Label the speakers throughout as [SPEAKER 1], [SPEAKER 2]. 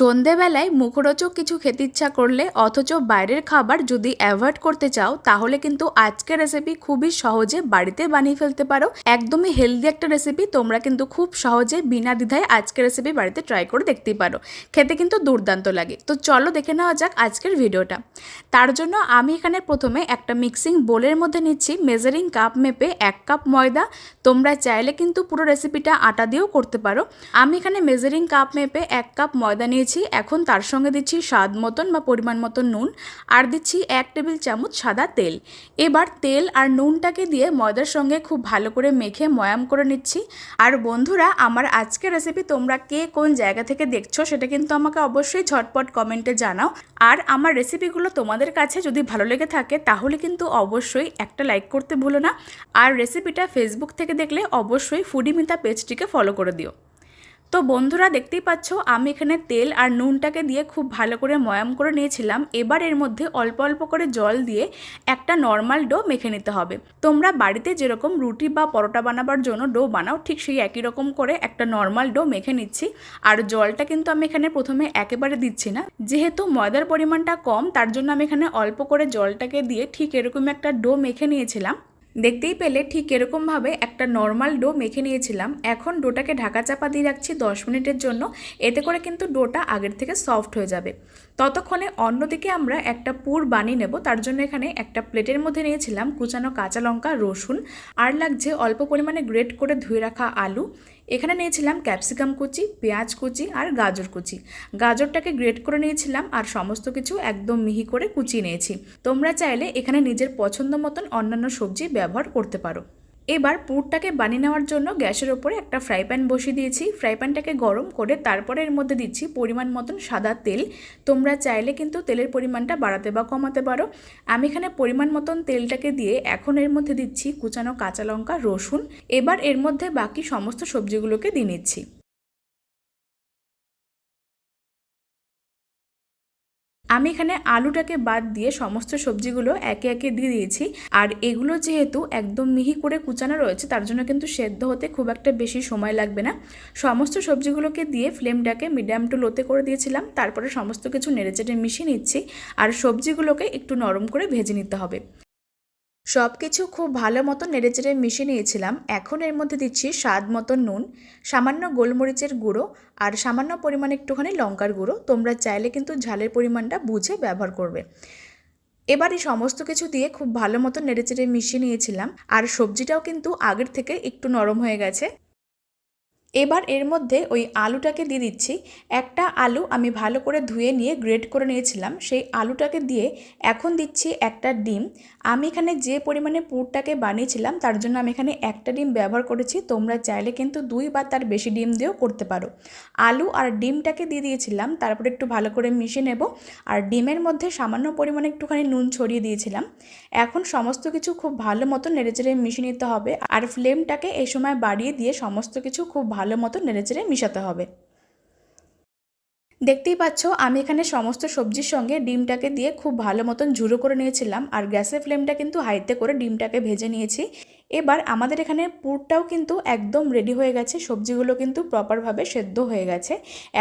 [SPEAKER 1] সন্ধেবেলায় মুখরোচক কিছু খেতে ইচ্ছা করলে অথচ বাইরের খাবার যদি অ্যাভয়েড করতে চাও, তাহলে কিন্তু আজকের রেসিপি খুবই সহজে বাড়িতে বানিয়ে ফেলতে পারো। একদমই হেলদি একটা রেসিপি তোমরা কিন্তু খুব সহজে বিনা দ্বিধায় আজকের রেসিপি বাড়িতে ট্রাই করে দেখতেই পারো। খেতে কিন্তু দুর্দান্ত লাগে। তো চলো দেখে নেওয়া যাক আজকের ভিডিওটা তার জন্য আমি এখানে প্রথমে একটা মিক্সিং বোলের মধ্যে নিচ্ছি মেজারিং কাপ মেপে এক কাপ ময়দা। তোমরা চাইলে কিন্তু পুরো রেসিপিটা আটা দিয়েও করতে পারো। আমি এখানে মেজারিং কাপ মেপে এক কাপ ময়দা নিয়েছি। এখন তার সঙ্গে দিচ্ছি স্বাদ মতন বা পরিমাণ মতন নুন, আর দিচ্ছি এক টেবিল চামচ সাদা তেল। এবার তেল আর নুনটাকে দিয়ে ময়দার সঙ্গে খুব ভালো করে মেখে ময়াম করে নিচ্ছি। আর বন্ধুরা, আমার আজকের রেসিপি তোমরা কে কোন জায়গা থেকে দেখছ সেটা কিন্তু আমাকে অবশ্যই ঝটপট কমেন্টে জানাও। আর আমার রেসিপিগুলো তোমাদের কাছে যদি ভালো লেগে থাকে, তাহলে কিন্তু অবশ্যই একটা লাইক করতে ভুলো না। আর রেসিপিটা ফেসবুক থেকে দেখলে অবশ্যই ফুডিমিতা পেজটিকে ফলো করে দিও। তো বন্ধুরা দেখতেই পাচ্ছ, আমি এখানে তেল আর নুনটাকে দিয়ে খুব ভালো করে ময়াম করে নিয়েছিলাম। এবার এর মধ্যে অল্প অল্প করে জল দিয়ে একটা নর্মাল ডো মেখে নিতে হবে। তোমরা বাড়িতে যেরকম রুটি বা পরোটা বানাবার জন্য ডো বানাও, ঠিক সেই একই রকম করে একটা নর্মাল ডো মেখে নিচ্ছি। আর জলটা কিন্তু আমি এখানে প্রথমে একেবারে দিচ্ছি না। যেহেতু ময়দার পরিমাণটা কম, তার জন্য আমি এখানে অল্প করে জলটাকে দিয়ে ঠিক এরকম একটা ডো মেখে নিয়েছিলাম। দেখতেই পেলে ঠিক এরকমভাবে একটা নর্মাল ডো মেখে নিয়েছিলাম। এখন ডোটাকে ঢাকা চাপা দিয়ে রাখছি দশ মিনিটের জন্য। এতে করে কিন্তু ডোটা আগের থেকে সফট হয়ে যাবে। ততক্ষণে অন্যদিকে আমরা একটা পুর বানিয়ে নেব। তার জন্য এখানে একটা প্লেটের মধ্যে নিয়েছিলাম কুচানো কাঁচা লঙ্কা, রসুন। আর লাগছে অল্প পরিমাণে গ্রেট করে ধুয়ে রাখা আলু। এখানে নিয়েছিলাম ক্যাপসিকাম কুচি, পেঁয়াজ কুচি আর গাজর কুচি। গাজরটাকে গ্রেট করে নিয়েছিলাম আর সমস্ত কিছু একদম মিহি করে কুচিয়ে নিয়েছি। তোমরা চাইলে এখানে নিজের পছন্দ মতন অন্যান্য সবজি ব্যবহার করতে পারো। এবার পুরটাকে বানিয়ে নেওয়ার জন্য গ্যাসের ওপরে একটা ফ্রাই প্যান বসিয়ে দিয়েছি। ফ্রাই প্যানটাকে গরম করে তারপরে এর মধ্যে দিচ্ছি পরিমাণ মতন সাদা তেল। তোমরা চাইলে কিন্তু তেলের পরিমাণটা বাড়াতে বা কমাতে পারো। আমি এখানে পরিমাণ মতন তেলটাকে দিয়ে এখন এর মধ্যে দিচ্ছি কুচানো কাঁচা লঙ্কা, রসুন। এবার এর মধ্যে বাকি সমস্ত সবজিগুলোকে দিয়ে নিচ্ছি। আমি এখানে আলুটাকে বাদ দিয়ে সমস্ত সবজিগুলো একে একে দিয়ে দিয়েছি। আর এগুলো যেহেতু একদম মিহি করে কুচানো রয়েছে, তার জন্য কিন্তু সেদ্ধ হতে খুব একটা বেশি সময় লাগবে না। সমস্ত সবজিগুলোকে দিয়ে ফ্লেমটাকে মিডিয়াম টু লোতে করে দিয়েছিলাম, তারপরে সমস্ত কিছু নেড়েচেড়ে মিশিয়ে নিচ্ছি। আর সবজিগুলোকে একটু নরম করে ভেজে নিতে হবে। সব কিছু খুব ভালো মতো নেড়েচেড়ে মিশিয়ে নিয়েছিলাম। এখন এর মধ্যে দিচ্ছি স্বাদ মতো নুন, সামান্য গোলমরিচের গুঁড়ো আর সামান্য পরিমাণ একটুখানি লঙ্কার গুঁড়ো। তোমরা চাইলে কিন্তু ঝালের পরিমাণটা বুঝে ব্যবহার করবে। এবার এই সমস্ত কিছু দিয়ে খুব ভালো মতো নেড়েচেড়ে মিশিয়ে নিয়েছিলাম। আর সবজিটাও কিন্তু আগের থেকে একটু নরম হয়ে গেছে। এবার এর মধ্যে ওই আলুটাকে দিয়ে দিচ্ছি। একটা আলু আমি ভালো করে ধুয়ে নিয়ে গ্রেড করে নিয়েছিলাম। সেই আলুটাকে দিয়ে এখন দিচ্ছি একটা ডিম। আমি এখানে যে পরিমাণে পুরটাকে বানিয়েছিলাম, তার জন্য আমি এখানে একটা ডিম ব্যবহার করেছি। তোমরা চাইলে কিন্তু দুই বা তার বেশি ডিম দিয়েও করতে পারো। আলু আর ডিমটাকে দিয়ে দিয়েছিলাম, তারপরে একটু ভালো করে মিশিয়ে নেব। আর ডিমের মধ্যে সামান্য পরিমাণে একটুখানি নুন ছড়িয়ে দিয়েছিলাম। এখন সমস্ত কিছু খুব ভালো মতো নেড়েচেড়ে মিশিয়ে নিতে হবে। আর ফ্লেমটাকে এই সময় বাড়িয়ে দিয়ে সমস্ত কিছু খুব ভালো মতো নেড়েচেড়ে মিশাতে হবে। দেখতেই পাচ্ছ, আমি এখানে সমস্ত সবজির সঙ্গে ডিমটাকে দিয়ে খুব ভালো মতন ঝুড়ো করে নিয়েছিলাম আর গ্যাসের ফ্লেমটা কিন্তু হাইতে করে ডিমটাকে ভেজে নিয়েছি। এবার আমাদের এখানে পুরটাও কিন্তু একদম রেডি হয়ে গেছে, সবজিগুলো কিন্তু প্রপারভাবে সেদ্ধ হয়ে গেছে।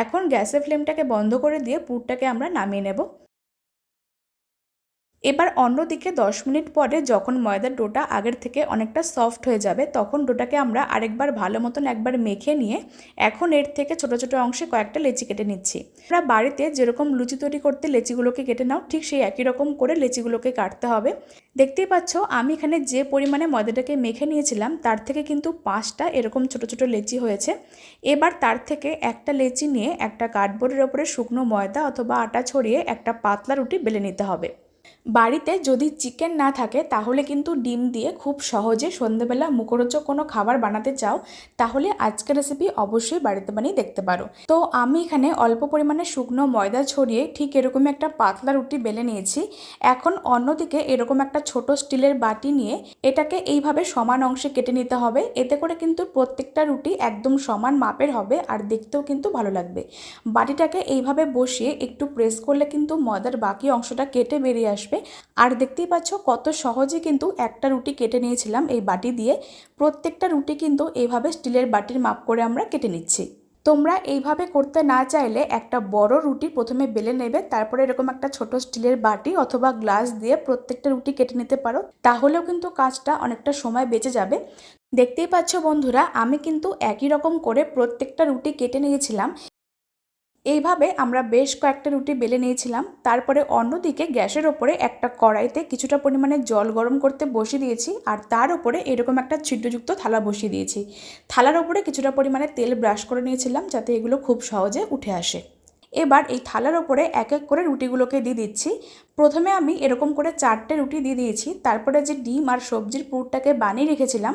[SPEAKER 1] এখন গ্যাসের ফ্লেমটাকে বন্ধ করে দিয়ে পুরটাকে আমরা নামিয়ে নেব। এবার অন্যদিকে দশ মিনিট পরে যখন ময়দার ডোটা আগের থেকে অনেকটা সফট হয়ে যাবে, তখন ডোটাকে আমরা আরেকবার ভালো মতন একবার মেখে নিয়ে এখন এর থেকে ছোট ছোট অংশে কয়েকটা লেচি কেটে নিচ্ছি। আমরা বাড়িতে যেরকম লুচি তৈরি করতে লেচিগুলোকে কেটে নাও, ঠিক সেই একই রকম করে লেচিগুলোকে কাটতে হবে। দেখতেই পাচ্ছ, আমি এখানে যে পরিমাণে ময়দাটাকে মেখে নিয়েছিলাম, তার থেকে কিন্তু পাঁচটা এরকম ছোট ছোট লেচি হয়েছে। এবার তার থেকে একটা লেচি নিয়ে একটা কার্ডবোর্ডের ওপরে শুকনো ময়দা অথবা আটা ছড়িয়ে একটা পাতলা রুটি বেলে নিতে হবে। বাড়িতে যদি চিকেন না থাকে, তাহলে কিন্তু ডিম দিয়ে খুব সহজে সন্ধেবেলা মুখরোচক কোনো খাবার বানাতে চাও, তাহলে আজকের রেসিপি অবশ্যই বাড়িতে বানিয়ে দেখতে পারো। তো আমি এখানে অল্প পরিমাণে শুকনো ময়দা ছড়িয়ে ঠিক এরকম একটা পাতলা রুটি বেলে নিয়েছি। এখন অন্যদিকে এরকম একটা ছোট স্টিলের বাটি নিয়ে এটাকে এইভাবে সমান অংশে কেটে নিতে হবে। এতে করে কিন্তু প্রত্যেকটা রুটি একদম সমান মাপের হবে আর দেখতেও কিন্তু ভালো লাগবে। বাটিটাকে এইভাবে বসিয়ে একটু প্রেস করলে কিন্তু ময়দার বাকি অংশটা কেটে বেরিয়ে আসবে। আর দেখতেই পাচ্ছ কত সহজে কিন্তু একটা রুটি কেটে নিয়েছিলাম এই বাটি দিয়ে। প্রত্যেকটা রুটি কিন্তু এইভাবে স্টিলের বাটির মাপ করে আমরা কেটে নিচ্ছি। তোমরা এইভাবে করতে না চাইলে একটা বড় রুটি প্রথমে বেলে নেবে, তারপরে এরকম একটা ছোট স্টিলের বাটি অথবা গ্লাস দিয়ে প্রত্যেকটা রুটি কেটে নিতে পারো। তাহলেও কিন্তু কাজটা অনেকটা সময় বেঁচে যাবে। দেখতেই পাচ্ছ বন্ধুরা, আমি কিন্তু একই রকম করে প্রত্যেকটা রুটি কেটে নিয়েছিলাম। এইভাবে আমরা বেশ কয়েকটা রুটি বেলে নিয়েছিলাম। তারপরে অন্যদিকে গ্যাসের ওপরে একটা কড়াইতে কিছুটা পরিমাণে জল গরম করতে বসিয়ে দিয়েছি আর তার উপরে এরকম একটা ছিদ্রযুক্ত থালা বসিয়ে দিয়েছি। থালার ওপরে কিছুটা পরিমাণে তেল ব্রাশ করে নিয়েছিলাম যাতে এগুলো খুব সহজে উঠে আসে। এবার এই থালার ওপরে এক এক করে রুটিগুলোকে দিয়ে দিচ্ছি। প্রথমে আমি এরকম করে চারটে রুটি দিয়ে দিয়েছি। তারপরে যে ডিম আর সবজির পুরটাকে বানিয়ে রেখেছিলাম,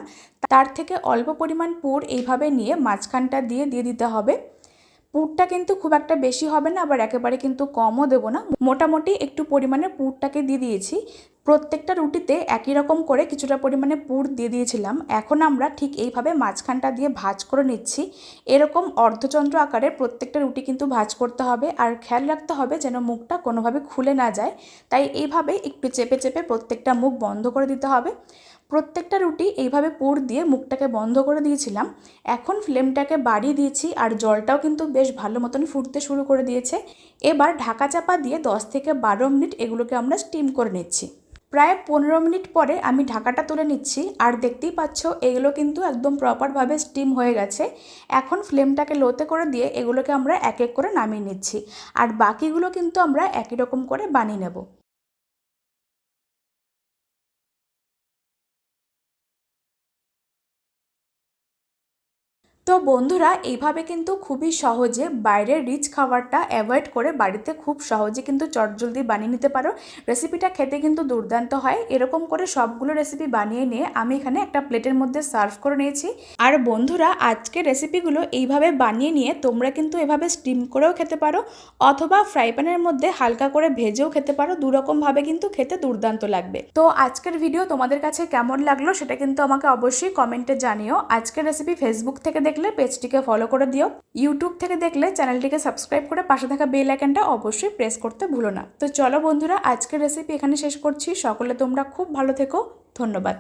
[SPEAKER 1] তার থেকে অল্প পরিমাণ পুর এইভাবে নিয়ে মাঝখানটা দিয়ে দিয়ে দিতে হবে। পুরটা কিন্তু খুব একটা বেশি হবে না, আবার একেবারে কিন্তু কমও দেবো না। মোটামুটি একটু পরিমাণে পুরটাকে দিয়ে দিয়েছি। প্রত্যেকটা রুটিতে একই রকম করে কিছুটা পরিমাণে পুর দিয়ে দিয়েছিলাম। এখন আমরা ঠিক এইভাবে মাঝখানটা দিয়ে ভাজ করে নিচ্ছি। এরকম অর্ধচন্দ্র আকারে প্রত্যেকটা রুটি কিন্তু ভাজ করতে হবে। আর খেয়াল রাখতে হবে যেন মুখটা কোনোভাবে খুলে না যায়। তাই এইভাবে একটু চেপে চেপে প্রত্যেকটা মুখ বন্ধ করে দিতে হবে। প্রত্যেকটা রুটি এইভাবে পুর দিয়ে মুখটাকে বন্ধ করে দিয়েছিলাম। এখন ফ্লেমটাকে বাড়িয়ে দিয়েছি আর জলটাও কিন্তু বেশ ভালো মতন ফুটতে শুরু করে দিয়েছে। এবার ঢাকা চাপা দিয়ে 10 থেকে বারো মিনিট এগুলোকে আমরা স্টিম করে নিচ্ছি। প্রায় পনেরো মিনিট পরে আমি ঢাকাটা তুলে নিচ্ছি আর দেখতেই পাচ্ছ এগুলো কিন্তু একদম প্রপারভাবে স্টিম হয়ে গেছে। এখন ফ্লেমটাকে লোতে করে দিয়ে এগুলোকে আমরা এক এক করে নামিয়ে নিচ্ছি। আর বাকিগুলো কিন্তু আমরা একই রকম করে বানিয়ে নেব। তো বন্ধুরা এইভাবে কিন্তু খুবই সহজে বাইরের রিচ খাবারটা অ্যাভয়েড করে বাড়িতে খুব সহজে কিন্তু চটজলদি বানিয়ে নিতে পারো। রেসিপিটা খেতে কিন্তু দুর্দান্ত হয়। এরকম করে সবগুলো রেসিপি বানিয়ে নিয়ে আমি এখানে একটা প্লেটের মধ্যে সার্ভ করে নিয়েছি। আর বন্ধুরা আজকে রেসিপিগুলো এইভাবে বানিয়ে নিয়ে তোমরা কিন্তু এভাবে স্টিম করেও খেতে পারো অথবা ফ্রাই প্যানের মধ্যে হালকা করে ভেজেও খেতে পারো। দুরকমভাবে কিন্তু খেতে দুর্দান্ত লাগবে। তো আজকের ভিডিও তোমাদের কাছে কেমন লাগল সেটা কিন্তু আমাকে অবশ্যই কমেন্টে জানিও। আজকের রেসিপি ফেসবুক থেকে দেখলে পেজটিকে ফলো করে দিও। ইউটিউব থেকে দেখলে চ্যানেলটিকে সাবস্ক্রাইব করে পাশে থাকা বেল আইকনটা অবশ্যই প্রেস করতে ভুলো না। তো চলো বন্ধুরা, আজকের রেসিপি এখানে শেষ করছি। সকলে তোমরা খুব ভালো থেকো। ধন্যবাদ।